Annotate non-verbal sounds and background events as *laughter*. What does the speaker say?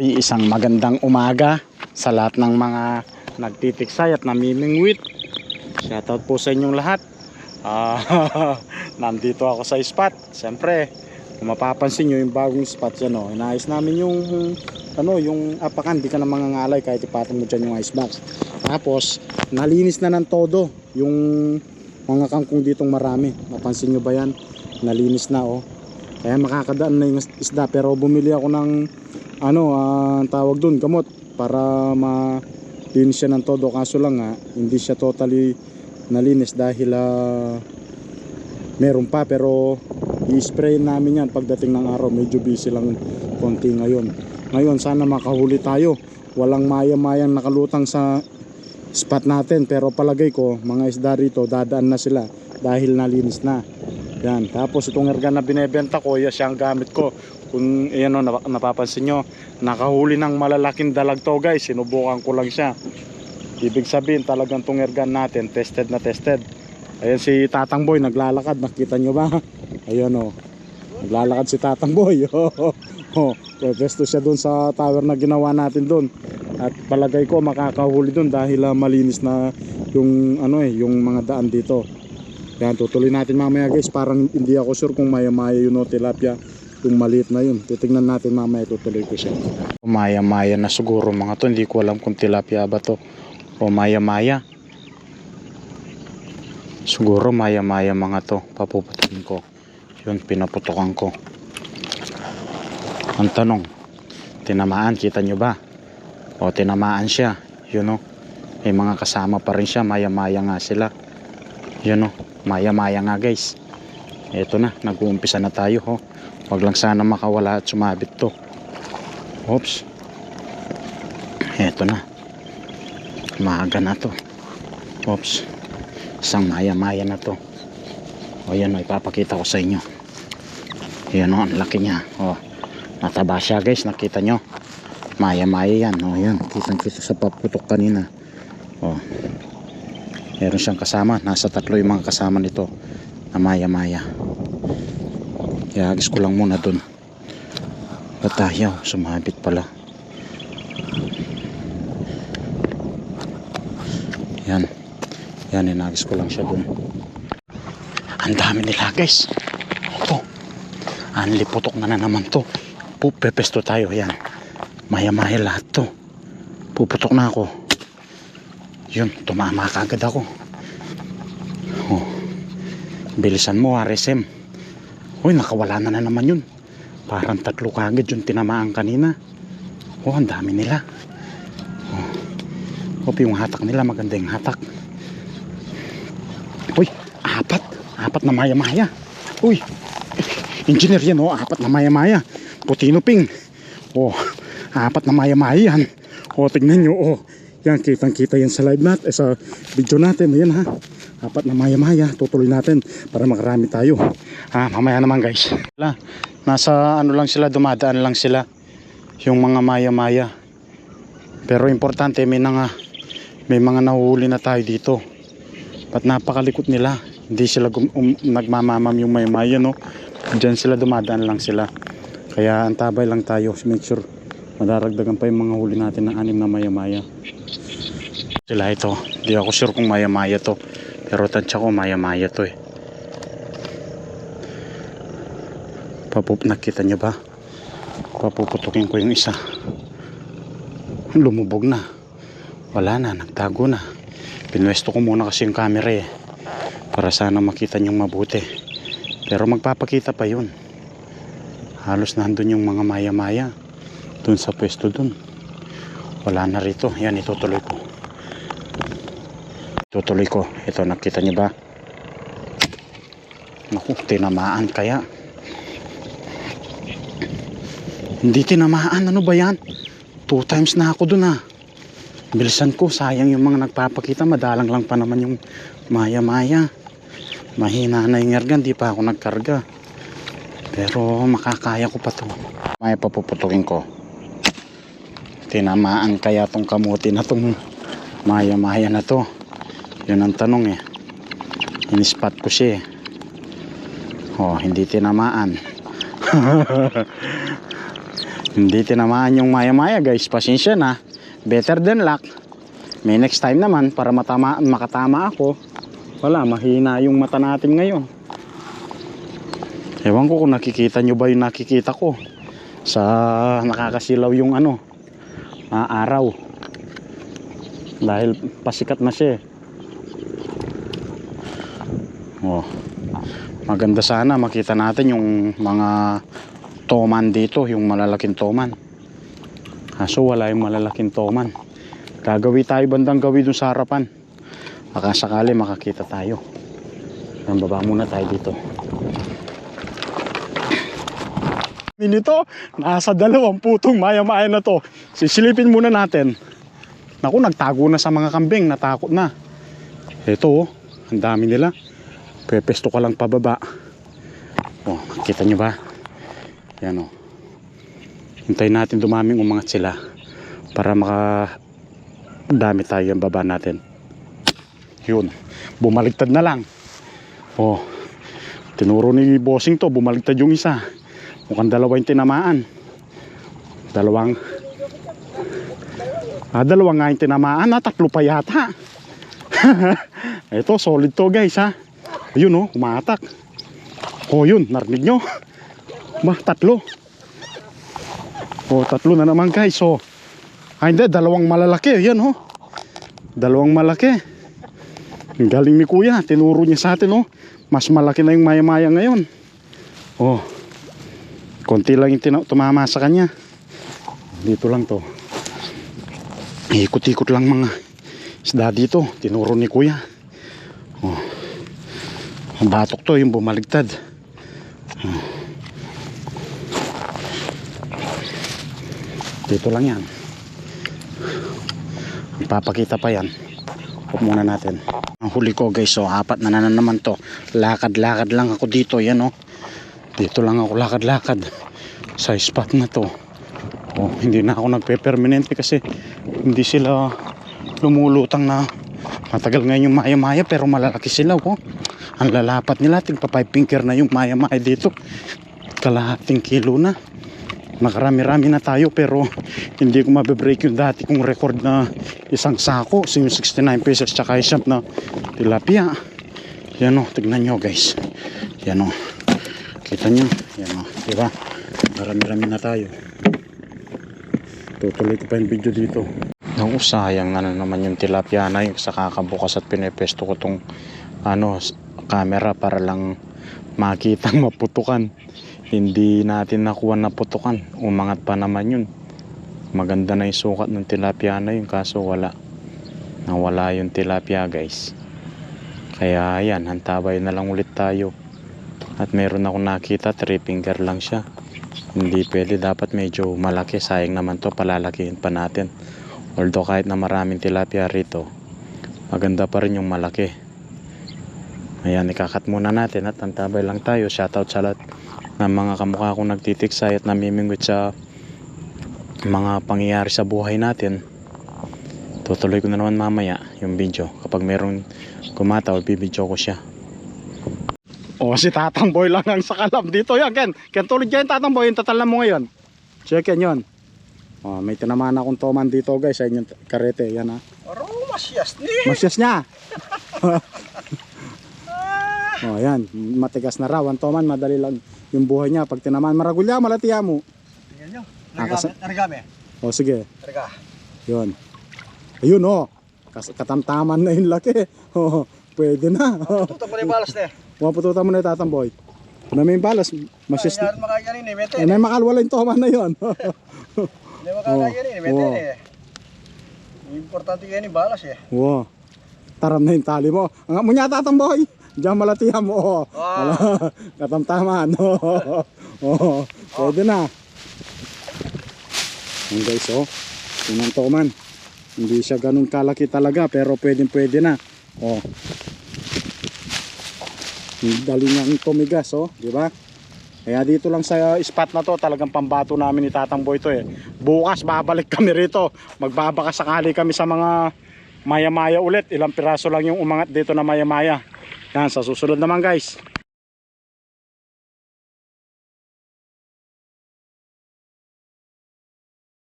Ay, isang magandang umaga sa lahat ng mga nagtitiksay at namimingwit. Shoutout po sa inyong lahat. Ah, *laughs* nandito ako sa spot. Siyempre, kung mapapansin nyo yung bagong spot yan, oh, inayos namin yung ano, yung apakan, di ka na mangangalay kahit ipatan mo dyan yung icebox. Tapos, nalinis na ng todo yung mga kangkong ditong marami. Napansin nyo ba yan? Nalinis na, oh. Kaya makakadaan na yung isda. Pero bumili ako ng ano, ah, ang tawag dun, gamot para malinis siya ng todo. Kaso lang nga, hindi siya totally nalinis dahil ah, meron pa pero i-spray namin yan pagdating ng araw. Medyo busy lang konti ngayon. Ngayon, sana makahuli tayo. Walang maya-mayang nakalutang sa spot natin pero palagay ko mga isda rito dadaan na sila dahil nalinis na yan. Tapos itong erga na binebenta ko yan siya ang gamit ko. Kung yan o nap- napapansin nyo nakahuli ng malalaking dalag to guys. Sinubukan ko lang siya. Ibig sabihin talagang tong ergan natin tested na tested. Ayan si Tatang Boy naglalakad. Nakita nyo ba? *laughs* Ayan o naglalakad si Tatang Boy. *laughs* Oh, oh, pwesto siya dun sa tower na ginawa natin dun. At palagay ko makakahuli dun dahil ah, malinis na yung ano eh yung mga daan dito yan tutuloy natin mamaya guys parang hindi ako sure kung maya maya yun o tilapia yung maliit na yun. Titignan natin mamaya tutuloy ko siya. Maya maya na siguro mga to hindi ko alam kung tilapia ba to. O maya maya siguro maya maya mga to papuputukin ko. Yun pinaputukan ko. Ang tanong tinamaan kita nyo ba? O tinamaan siya yun o may mga kasama pa rin siya maya maya nga sila yun o maya maya nga guys. Eto na nag-uumpisa na tayo ho. Wag lang sana makawala at sumabit to. Oops. Eto na. Maaga na to. Oops. Isang maya maya na to. O yan ipapakita ko sa inyo. Yan o ang laki niya. O nataba siya guys. Nakita nyo? Maya maya yan. O yan kitang kita sa paputok kanina. O meron siyang kasama. Nasa tatlo yung mga kasama nito na maya maya iagis ko lang muna dun. Batayaw sumabit pala. Yan. Yan inagis ko lang siya dun. Ang dami nila guys. Ito ang liputok na na naman to. Pupepesto tayo. Yan. Maya maya lahat to. Puputok na ako yun tumama kagad ako. Oh. bilisan mo RSM uy nakawala na na naman yun. Parang tatlo kagad yung tinamaan kanina. Oh ang dami nila. Oh. Hope yung hatak nila maganda yung hatak. Uy apat. Apat na maya maya uy engineer yan oh apat na maya maya putino ping oh apat na maya maya yan. Oh tignan nyo oh yan, kitang kita yan sa live nat, eh, sa video natin. Ayan ha. Apat na maya-maya. Tutuloy natin para makarami tayo. Ha, mamaya naman guys. Nasa ano lang sila, dumadaan lang sila. Yung mga maya-maya. Pero importante, may, nga, may mga nahuhuli na tayo dito. Ba't napakalikot nila. Hindi sila gum- um, nagmamamam yung maya-maya, no? Diyan sila dumadaan lang sila. Kaya antabay lang tayo. Make sure madaragdagan pa yung mga huli natin ng anim na maya-maya. Sila ito. Hindi ako sure kung maya maya to. Pero tansya ko maya maya to eh. Papup nakita nyo ba? Papuputukin ko yung isa. Lumubog na. Wala na nagtago na. Pinwesto ko muna kasi yung camera eh. Para sana makita nyo mabuti. Pero magpapakita pa yun. Halos nandun yung mga maya maya dun sa pwesto dun. Wala na rito. Yan itutuloy ko. Tutuloy ko. Ito nakita niyo ba? Naku tinamaan kaya? Hindi tinamaan. Ano ba yan? Two times na ako dun ah. Bilisan ko. Sayang yung mga nagpapakita. Madalang lang pa naman yung maya maya mahina na yung ergan di pa ako nagkarga. Pero makakaya ko pa to. May papuputukin ko tinamaan kaya tong kamuti na tong maya maya na to yun ang tanong eh in-spot ko siya eh oh hindi tinamaan *laughs* Hindi tinamaan yung maya-maya guys. Pasensya na. Better than luck. May next time naman para matama, makatama ako. Wala, mahina yung mata natin ngayon. Ewan ko kung nakikita nyo ba yung nakikita ko. Sa nakakasilaw yung ano, ah, araw. Dahil pasikat na siya eh. Oh. Maganda sana makita natin yung mga toman dito, yung malalaking toman. Kaso wala yung malalaking toman. Gagawi tayo bandang gawi dun sa harapan. Baka sakali makakita tayo. Yan, baba muna tayo dito. Nito, nasa dalawang putong maya-maya na to. Sisilipin muna natin. Naku, nagtago na sa mga kambing, natakot na. Ito, oh, ang dami nila. Pepesto ka lang pababa. Oh, kita nyo ba? Yan oh. Hintayin natin dumaming umangat sila para maka dami tayo ang baba natin. Yun. Bumaligtad na lang. Oh. Tinuro ni bossing to, bumaligtad yung isa. Mukhang dalawa yung tinamaan. Dalawang Ah, dalawa nga yung tinamaan. Ah, tatlo pa yata. *laughs* Ito, solid to guys ha. Ayun oh, umatak. Oh yun, narinig nyo? *laughs* Ba, tatlo. Oh, tatlo na naman guys. So, ah, hindi, dalawang malalaki. Yan oh. Dalawang malaki. Galing ni kuya. Tinuro niya sa atin oh. Mas malaki na yung maya-maya ngayon. Oh. Konti lang yung tumama sa kanya. Dito lang to. Ikot-ikot lang mga isda dito. Tinuro ni kuya. Oh. Ang batok to, yung bumaligtad. Oh. Dito lang yan. Papakita pa yan. Huwag muna natin. Ang huli ko guys, so apat na na naman to. Lakad-lakad lang ako dito, yan oh. Dito lang ako lakad-lakad sa spot na to. Oh, hindi na ako nagpe-permanente kasi hindi sila lumulutang na matagal ngayon yung maya-maya pero malalaki sila oh. Ang lalapat nila, tingpa 5 finger na yung maya-maya dito. Kalahating kilo na. Nakarami-rami na tayo pero hindi ko mabibreak yung dati kong record na isang sako, so yung 69 pesos tsaka isang na tilapia. Yan o, tignan nyo guys. Yan o. Kita nyo? Yan o, diba? Marami-rami na tayo. Tutuloy ko pa yung video dito. Naku, sayang na naman yung tilapia na yung sa kakabukas at pinepesto ko tong ano, camera para lang makita maputukan. Hindi natin nakuha na putukan. Umangat pa naman yun. Maganda na yung sukat ng tilapia na yun kaso wala. Nawala yung tilapia guys. Kaya yan, hantabay na lang ulit tayo. At meron ako nakita, 3 finger lang siya. Hindi pwede, dapat medyo malaki. Sayang naman to, palalakihin pa natin. Although kahit na maraming tilapia rito, maganda pa rin yung malaki. Ayan, ikakat muna natin at antabay lang tayo. Shoutout sa lahat ng mga kamukha kong nagtitiksay at namimingwit sa mga pangyayari sa buhay natin. Tutuloy ko na naman mamaya yung video. Kapag merong kumataw, bibidyo ko siya. O si Tatang Boy lang ang sakalam dito yan Ken. Ken tulad yan Tatang Boy, yung tatalan mo ngayon. Check yan yun. O, may tinamaan akong toman dito guys sa inyong karete. Yan ha. Aro, masyas ni. Masyas niya. *laughs* o yan, matigas na raw. Ang toman, madali lang yung buhay niya. Pag tinamaan, maragulya, malatiya mo. Tingnan nyo. Narigami. O sige, Nariga. yun. Ayun o. Kas- katamtaman na yung laki. *laughs* O, pwede na. Tutok mo na yung balas na eh. Pumapututan mo na yung tatang boy. Kung na may balas, masyas Ay, yan makakayanin eh. Mete. Eh, may makalwala yung toman na yun. *laughs* Hindi makakayanin eh. Mete Oo. eh. Importante yan yung balas eh. wow. Taram na yung tali mo. Ang mo niya tatang boy. Diyan malatihan mo. Oh. Ah. *laughs* Katamtaman. *laughs* Oh. Oh. Pwede na. Yan guys, oh. Yun ang toman. Hindi siya ganun kalaki talaga, pero pwede pwede na. Oh. Dali niyang tumigas, oh. Di ba? Kaya dito lang sa spot na to, talagang pambato namin ni Tatang Boy to eh. Bukas babalik *laughs* kami rito. Magbabaka sakali kami sa mga maya-maya ulit. Ilang piraso lang yung umangat dito na maya-maya. Yan, sa susunod naman guys.